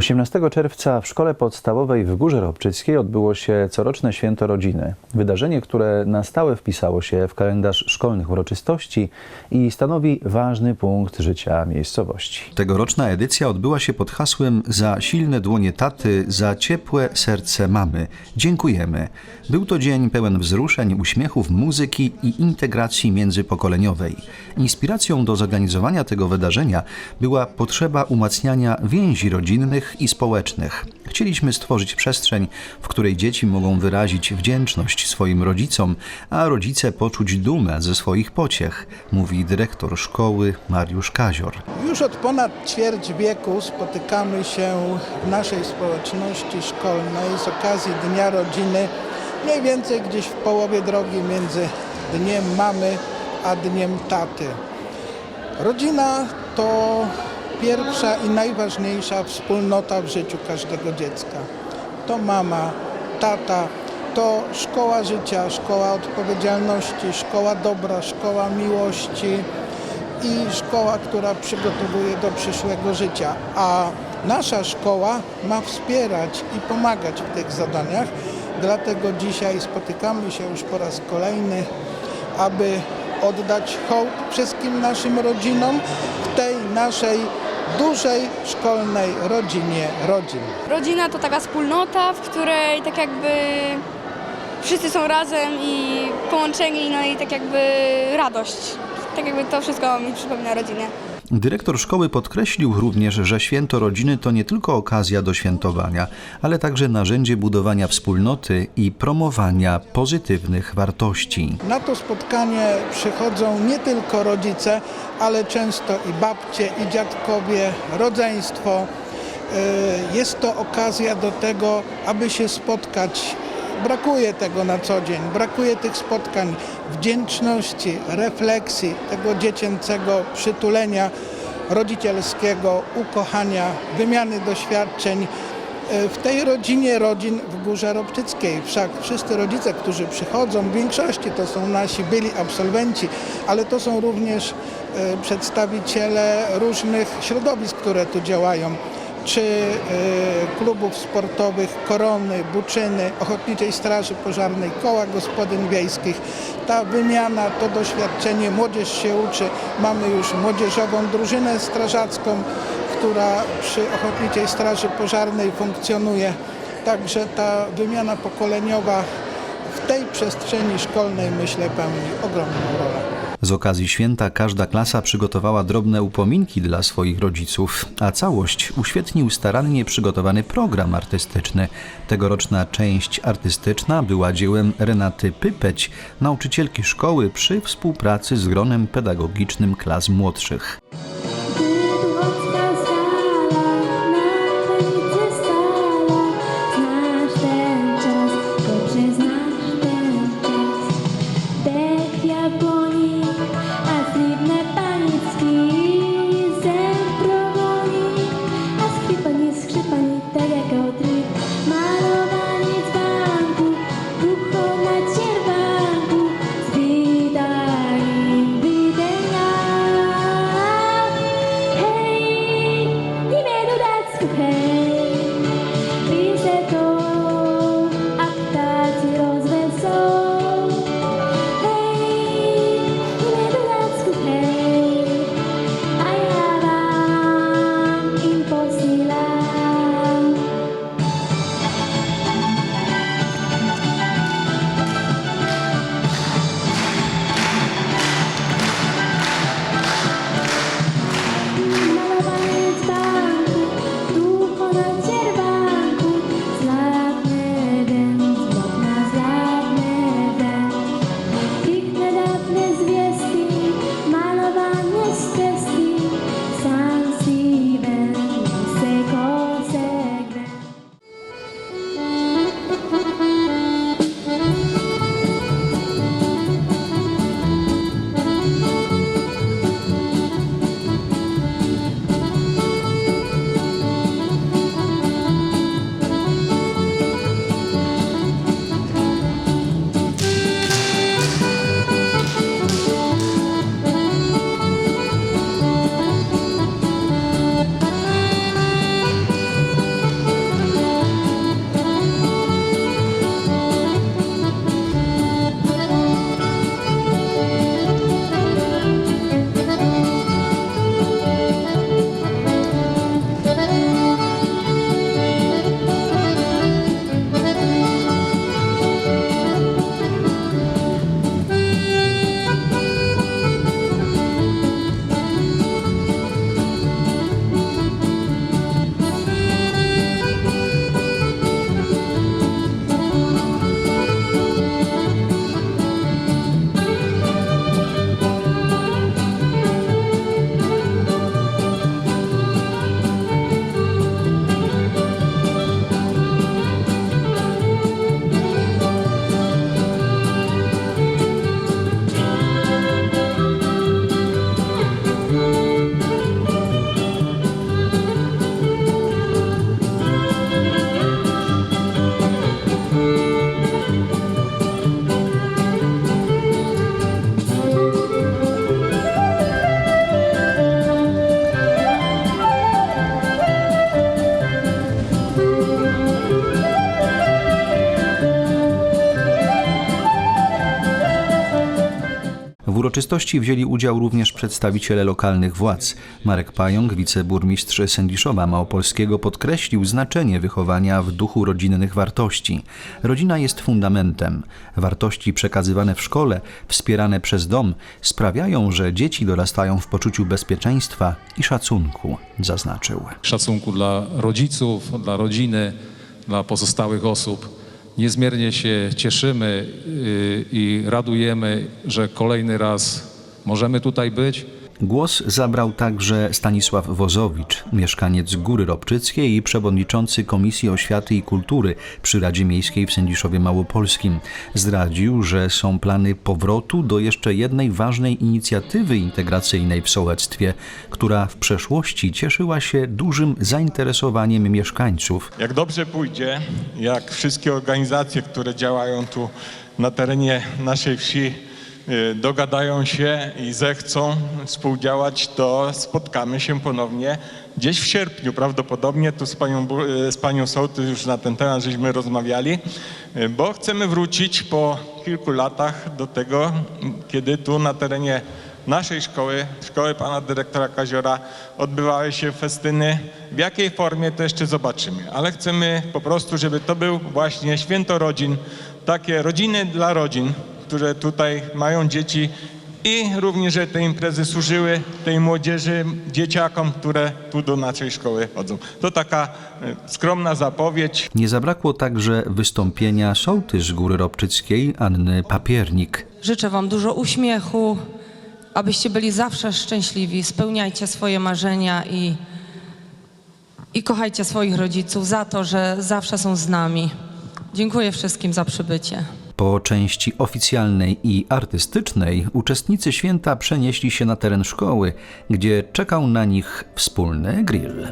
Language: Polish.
18 czerwca w szkole podstawowej w Górze Robczyckiej odbyło się coroczne święto rodziny. Wydarzenie, które na stałe wpisało się w kalendarz szkolnych uroczystości i stanowi ważny punkt życia miejscowości. Tegoroczna edycja odbyła się pod hasłem Za silne dłonie taty, za ciepłe serce mamy. Dziękujemy. Był to dzień pełen wzruszeń, uśmiechów, muzyki i integracji międzypokoleniowej. Inspiracją do zorganizowania tego wydarzenia była potrzeba umacniania więzi rodzinnych i społecznych. Chcieliśmy stworzyć przestrzeń, w której dzieci mogą wyrazić wdzięczność swoim rodzicom, a rodzice poczuć dumę ze swoich pociech, mówi dyrektor szkoły Mariusz Kazior. Już od ponad ćwierć wieku spotykamy się w naszej społeczności szkolnej z okazji Dnia Rodziny, mniej więcej gdzieś w połowie drogi między Dniem Mamy a Dniem Taty. Rodzina to pierwsza i najważniejsza wspólnota w życiu każdego dziecka. To mama, tata, to szkoła życia, szkoła odpowiedzialności, szkoła dobra, szkoła miłości i szkoła, która przygotowuje do przyszłego życia. A nasza szkoła ma wspierać i pomagać w tych zadaniach. Dlatego dzisiaj spotykamy się już po raz kolejny, aby oddać hołd wszystkim naszym rodzinom w tej naszej dużej szkolnej rodzinie rodzin. Rodzina to taka wspólnota, w której tak jakby wszyscy są razem i połączeni, no i tak jakby radość. Tak jakby to wszystko mi przypomina rodzinę. Dyrektor szkoły podkreślił również, że święto rodziny to nie tylko okazja do świętowania, ale także narzędzie budowania wspólnoty i promowania pozytywnych wartości. Na to spotkanie przychodzą nie tylko rodzice, ale często i babcie, i dziadkowie, rodzeństwo. Y, Jest to okazja do tego, aby się spotkać. Brakuje tego na co dzień, brakuje tych spotkań, wdzięczności, refleksji, tego dziecięcego przytulenia rodzicielskiego, ukochania, wymiany doświadczeń. Y, W tej rodzinie rodzin w Górze Robczyckiej. Wszak wszyscy rodzice, którzy przychodzą, w większości to są nasi byli absolwenci, ale to są również y, przedstawiciele różnych środowisk, które tu działają czy y, klubów sportowych Korony, Buczyny, Ochotniczej Straży Pożarnej, Koła Gospodyń Wiejskich. Ta wymiana, to doświadczenie, młodzież się uczy. Mamy już młodzieżową drużynę strażacką, która przy Ochotniczej Straży Pożarnej funkcjonuje. Także ta wymiana pokoleniowa w tej przestrzeni szkolnej myślę pełni ogromną rolę. Z okazji święta każda klasa przygotowała drobne upominki dla swoich rodziców, a całość uświetnił starannie przygotowany program artystyczny. Tegoroczna część artystyczna była dziełem Renaty Pypeć, nauczycielki szkoły przy współpracy z gronem pedagogicznym klas młodszych. Uroczystości wzięli udział również przedstawiciele lokalnych władz. Marek Pająk, wiceburmistrz Sędziszowa Małopolskiego, podkreślił znaczenie wychowania w duchu rodzinnych wartości. Rodzina jest fundamentem. Wartości przekazywane w szkole, wspierane przez dom, sprawiają, że dzieci dorastają w poczuciu bezpieczeństwa i szacunku, zaznaczył. szacunku dla rodziców, dla rodziny, dla pozostałych osób. Niezmiernie się cieszymy yy, i radujemy, że kolejny raz możemy tutaj być. Głos zabrał także Stanisław Wozowicz, mieszkaniec Góry Robczyckiej i przewodniczący Komisji Oświaty i Kultury przy Radzie Miejskiej w Sędziszowie Małopolskim. Zdradził, że są plany powrotu do jeszcze jednej ważnej inicjatywy integracyjnej w sołectwie, która w przeszłości cieszyła się dużym zainteresowaniem mieszkańców. Jak dobrze pójdzie, jak wszystkie organizacje, które działają tu na terenie naszej wsi, dogadają się i zechcą współdziałać, to spotkamy się ponownie gdzieś w sierpniu prawdopodobnie. Tu z panią, y, z panią Sołtys już na ten temat żeśmy rozmawiali, y, bo chcemy wrócić po kilku latach do tego, kiedy tu na terenie naszej szkoły, szkoły pana dyrektora Kaziora, odbywały się festyny. W jakiej formie to jeszcze zobaczymy, ale chcemy po prostu, żeby to był właśnie święto rodzin, takie rodziny dla rodzin, które tutaj mają dzieci i również, że te imprezy służyły tej młodzieży, dzieciakom, które tu do naszej szkoły chodzą. To taka e, skromna zapowiedź. Nie zabrakło także wystąpienia sołtys Góry Robczyckiej Anny Papiernik. Życzę Wam dużo uśmiechu, abyście byli zawsze szczęśliwi. Spełniajcie swoje marzenia i, i kochajcie swoich rodziców za to, że zawsze są z nami. Dziękuję wszystkim za przybycie. Po części oficjalnej i artystycznej uczestnicy święta przenieśli się na teren szkoły, gdzie czekał na nich wspólny grill.